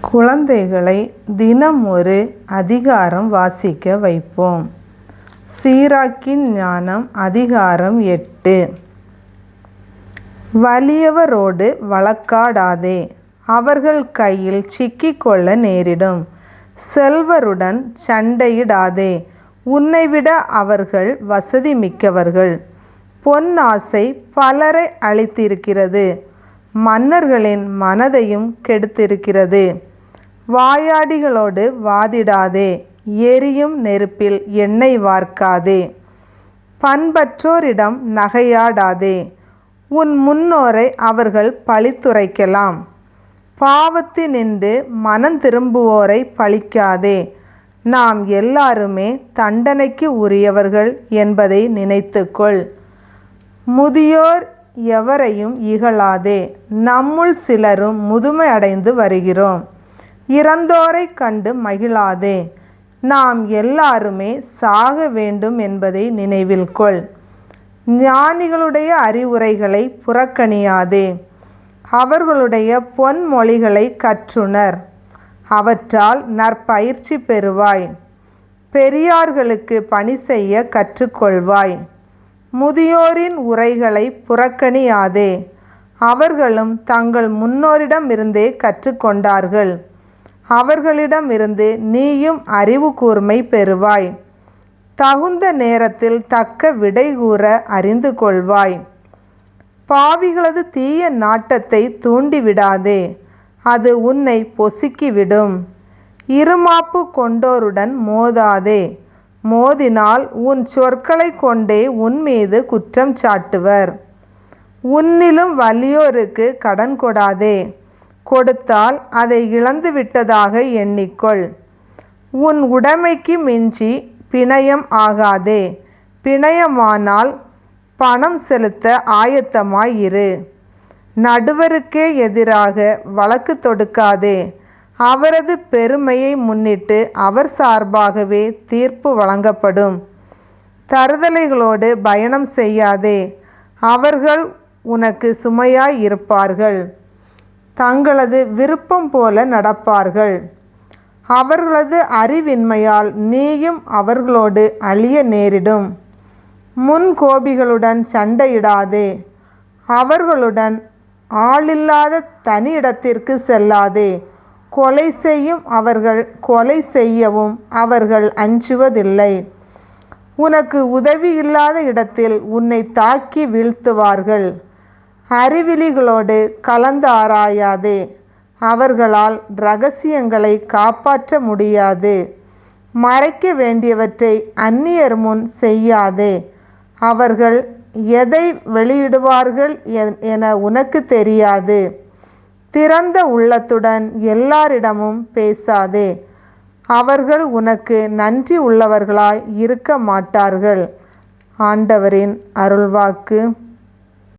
குழந்தைகளை தினம் ஒரு அதிகாரம் வாசிக்க வைப்போம். சீராக்கின் ஞானம் அதிகாரம் எட்டு. வலியவரோடு வழக்காடாதே அவர்கள் கையில் சிக்கிக்கொள்ள நேரிடும். செல்வருடன் சண்டையிடாதே உன்னைவிட அவர்கள் வசதி மிக்கவர்கள் பொன்னாசை பலரை அழித்திருக்கிறது. மன்னர்களின் மனதையும் கெடுத்திருக்கிறது. வாயாடிகளோடு வாதிடாதே எரியும் நெருப்பில் எண்ணெய் வார்க்காதே. பண்பற்றோரிடம் நகையாடாதே உன் முன்னோரை அவர்கள் பழித்துரைக்கலாம். பாவத்தினின்று மனம் திரும்புவோரை பழிக்காதே நாம் எல்லாருமே தண்டனைக்கு உரியவர்கள் என்பதை நினைத்துக்கொள். முதியோர் எவரையும் இகழாதே. நம்முள் சிலரும் முதுமை அடைந்து வருகிறோம். இறந்தோரை கண்டு மகிழாதே. நாம் எல்லாருமே சாக வேண்டும் என்பதை நினைவில் கொள். ஞானிகளுடைய அறிவுரைகளை புறக்கணியாதே. அவர்களுடைய பொன்மொழிகளை கற்றுணர். அவற்றால் நற்பயிற்சி பெறுவாய். பெரியார்களுக்கு பணி செய்ய கற்றுக்கொள்வாய். முதியோரின் உரைகளை புறக்கணியாதே. அவர்களும் தங்கள் முன்னோரிடமிருந்தே கற்றுக்கொண்டார்கள். அவர்களிடமிருந்து நீயும் அறிவு கூர்மை பெறுவாய். தகுந்த நேரத்தில் தக்க விடை கூற அறிந்து கொள்வாய். பாவிகளது தீய நாட்டத்தை தூண்டிவிடாதே அது உன்னை பொசுக்கிவிடும் இருமாப்பு கொண்டோருடன் மோதாதே. மோதினால் உன் சொற்களை கொண்டே உன் மீது குற்றம் சாட்டுவர். உன்னிலும் வலியோருக்கு கடன் கொடாதே. கொடுத்தால் அதை இழந்து விட்டதாக எண்ணிக்கொள். உன் உடைமைக்கு மிஞ்சி பிணையம் ஆகாதே. பிணையமானால் பணம் செலுத்த ஆயத்தமாயிரு நடுவருக்கே எதிராக வழக்கு தொடுக்காதே. அவரது பெருமையை முன்னிட்டு அவர் சார்பாகவே தீர்ப்பு வழங்கப்படும். தருதலைகளோடு பயணம் செய்யாதே அவர்கள் உனக்கு சுமையாய் இருப்பார்கள். தங்களது விருப்பம் போல நடப்பார்கள். அவர்களது அறிவின்மையால் நீயும் அவர்களோடு அழிய நேரிடும். முன் கோபிகளுடன் சண்டையிடாதே அவர்களுடன் ஆளில்லாத தனி இடத்திற்கு செல்லாதே கொலை செய்யும் அவர்கள் கொலை செய்யவும் அவர்கள் அஞ்சுவதில்லை. உனக்கு உதவி இல்லாத இடத்தில் உன்னை தாக்கி வீழ்த்துவார்கள். அறிவிலிகளோடு கலந்து ஆராயாதே. அவர்களால் ரகசியங்களை காப்பாற்ற முடியாது. மறைக்க வேண்டியவற்றை அந்நியர் முன் செய்யாதே. அவர்கள் எதை வெளியிடுவார்கள் என உனக்கு தெரியாது. திறந்த உள்ளத்துடன் எல்லாரிடமும் பேசாதே. அவர்கள் உனக்கு நன்றி உள்ளவர்களாய் இருக்க மாட்டார்கள். ஆண்டவரின் அருள்வாக்கு.